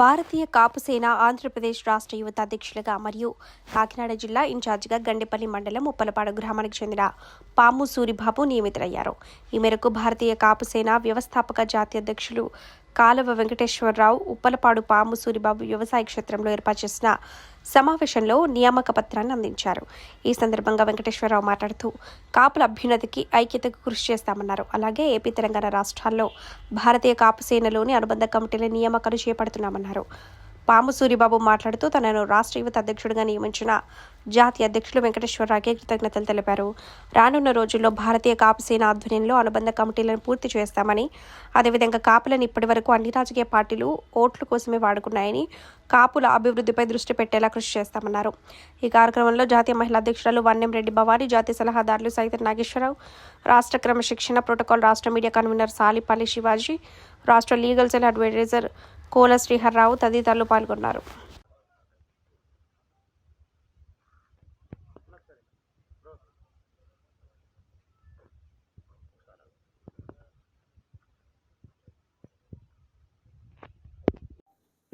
భారతీయ కాపుసేన ఆంధ్రప్రదేశ్ రాష్ట్ర యువత అధ్యక్షులుగా మరియు కాకినాడ జిల్లా ఇన్ఛార్జిగా గండేపల్లి మండలం ఉప్పలపాడు గ్రామానికి చెందిన పాము సూరిబాబు నియమితులయ్యారు. ఈ మేరకు భారతీయ కాపుసేన వ్యవస్థాపక జాతీయ అధ్యక్షులు కాలువ వెంకటేశ్వరరావు ఉప్పలపాడు పాము సూరిబాబు వ్యవసాయ క్షేత్రంలో ఏర్పాటు చేసిన సమావేశంలో నియామక పత్రాన్ని అందించారు. ఈ సందర్భంగా వెంకటేశ్వరరావు మాట్లాడుతూ కాపుల అభ్యున్నతికి ఐక్యతకు కృషి చేస్తామన్నారు. అలాగే ఏపీ తెలంగాణ రాష్ట్రాల్లో భారతీయ కాపు సేనలోని అనుబంధ కమిటీల నియామకాలు చేపడుతున్నామన్నారు. పాము సూరిబాబు మాట్లాడుతూ తనను రాష్ట్ర యువత అధ్యక్షుడిగా నియమించిన జాతీయ అధ్యక్షులు వెంకటేశ్వరరావుకే కృతజ్ఞతలు తెలిపారు. రానున్న రోజుల్లో భారతీయ కాపు సేన ఆధ్వర్యంలో అనుబంధ కమిటీలను పూర్తి చేస్తామని అదేవిధంగా కాపులను ఇప్పటివరకు అన్ని రాజకీయ పార్టీలు ఓట్ల కోసమే వాడుకున్నాయని కాపుల అభివృద్ధిపై దృష్టి పెట్టేలా కృషి చేస్తామన్నారు. ఈ కార్యక్రమంలో జాతీయ మహిళా అధ్యక్షురాలు వన్నెం రెడ్డి భవానీ జాతీయ సలహాదారులు సైతం నాగేశ్వరరావు రాష్ట్ర క్రమశిక్షణ ప్రోటోకాల్ రాష్ట్ర మీడియా కన్వీనర్ సాలిపల్లి శివాజీ రాష్ట్ర legal cell adviser Kola Sriharrao తదితరులు పాల్గొన్నారు.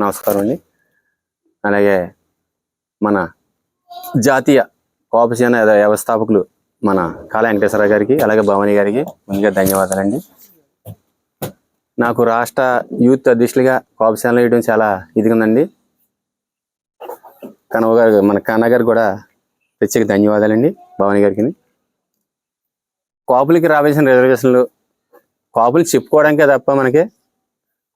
నమస్కారం అండి. అలాగే మన జాతీయ కోపసేన వ్యవస్థాపకులు మన కాళ వెంకటేశ్వర గారికి అలాగే భవాని గారికి ముందుగా ధన్యవాదాలండి. నాకు రాష్ట్ర యూత్ అధ్యక్షులుగా కోపశాలలో వేయడం చాలా ఇదిగా ఉందండి. కనవ గారు మన కన్న గారు కూడా ప్రత్యేక ధన్యవాదాలండి భవాని గారికి. కాపులకి రావాల్సిన రిజర్వేషన్లు కాపులు చెప్పుకోవడానికే తప్ప మనకి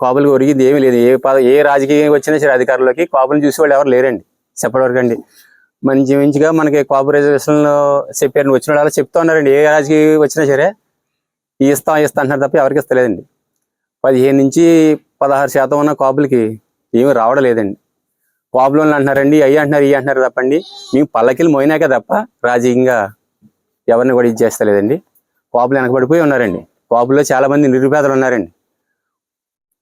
కాపులకు ఒరిగింది ఏమీ లేదు. ఏ పద ఏ రాజకీయం వచ్చినా సరే అధికారులకి కాపులు చూసేవాళ్ళు ఎవరు లేరండి. చెప్పటి వరకు అండి మంచి మంచిగా మనకి కాపు రిజర్వేషన్లో చెప్పారు వచ్చిన వాళ్ళు అలా చెప్తా ఉన్నారండి. ఏ రాజకీయం వచ్చినా సరే ఇస్తాం ఇస్తా అంటున్నారు తప్ప ఎవరికి ఇస్తలేదండి. పదిహేను నుంచి పదహారు శాతం ఉన్న కాపులకి ఏమీ రావడం లేదండి. కాపులు అంటున్నారండి అయ్యి అంటున్నారు ఇవి అంటున్నారు తప్పండి. మేము పల్లకిలు మోయినాకే తప్ప రాజకీయంగా ఎవరిని కూడా ఇది చేస్తలేదండి. కాపులు వెనకబడిపోయి ఉన్నారండి. కాపుల్లో చాలా మంది నిరుపేదలు ఉన్నారండి.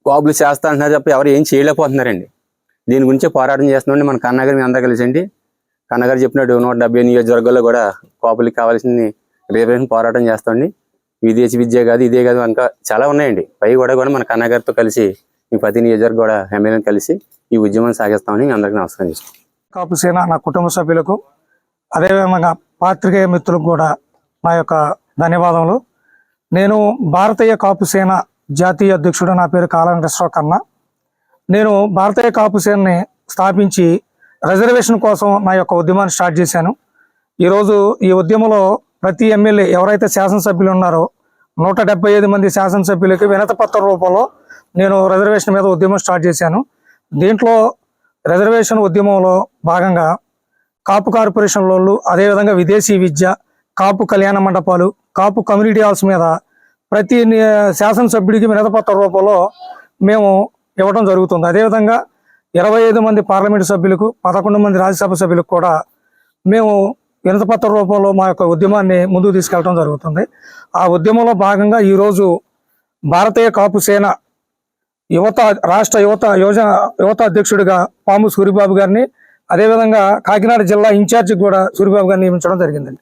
కాపులు చేస్తా అంటున్నారు తప్ప ఎవరు ఏం చేయలేకపోతున్నారండి. దీని గురించి పోరాటం చేస్తున్నాండి మన కన్నగారు మీ అందరూ కలిసండి. కన్నగారు చెప్పినట్టు నూట డెబ్బై నియోజకవర్గాల్లో కూడా కాపులకి కావాల్సింది రేపు పోరాటం చేస్తామండి. విదేశీ విద్య కాదు ఇదే కాదు ఇంకా చాలా ఉన్నాయండి. పై కూడా కూడా మన కన్నగారితో కలిసి మీ ప్రతి నియోజకవర్గ కూడా ఎమ్మెల్యేని కలిసి ఈ ఉద్యమం సాగిస్తామని అందరికీ నమస్కారం చేస్తాం కాపు సేన నా కుటుంబ సభ్యులకు అదేవిధంగా పాత్రికేయ మిత్రులకు కూడా నా యొక్క ధన్యవాదములు. నేను భారతీయ కాపు సేన జాతీయ అధ్యక్షుడు నా పేరు కాల వెంకటేశ్వర కన్నా. నేను భారతీయ కాపు సేనని స్థాపించి రిజర్వేషన్ కోసం నా యొక్క ఉద్యమాన్ని స్టార్ట్ చేశాను. ఈరోజు ఈ ఉద్యమంలో ప్రతి ఎమ్మెల్యే ఎవరైతే శాసనసభ్యులు ఉన్నారో నూట డెబ్బై ఐదు మంది శాసనసభ్యులకి వినతపత్ర రూపంలో నేను రిజర్వేషన్ మీద ఉద్యమం స్టార్ట్ చేశాను. దీంట్లో రిజర్వేషన్ ఉద్యమంలో భాగంగా కాపు కార్పొరేషన్ లోళ్ళు అదేవిధంగా విదేశీ విద్య కాపు కళ్యాణ మండపాలు కాపు కమ్యూనిటీ హాల్స్ మీద ప్రతి శాసనసభ్యుడికి వినతపత్ర రూపంలో మేము ఇవ్వడం జరుగుతుంది. అదేవిధంగా ఇరవై ఐదు మంది పార్లమెంటు సభ్యులకు పదకొండు మంది రాజ్యసభ సభ్యులకు కూడా మేము వినతపత్ర రూపంలో మా యొక్క ఉద్యమాన్ని ముందుకు తీసుకెళ్ళడం జరుగుతుంది. ఆ ఉద్యమంలో భాగంగా ఈరోజు భారతీయ కాపు సేన యువత రాష్ట్ర యువత యోజన యువత అధ్యక్షుడిగా పాము సూరిబాబు గారిని అదేవిధంగా కాకినాడ జిల్లా ఇన్ఛార్జి కూడా సూరిబాబు గారిని నియమించడం జరిగిందండి.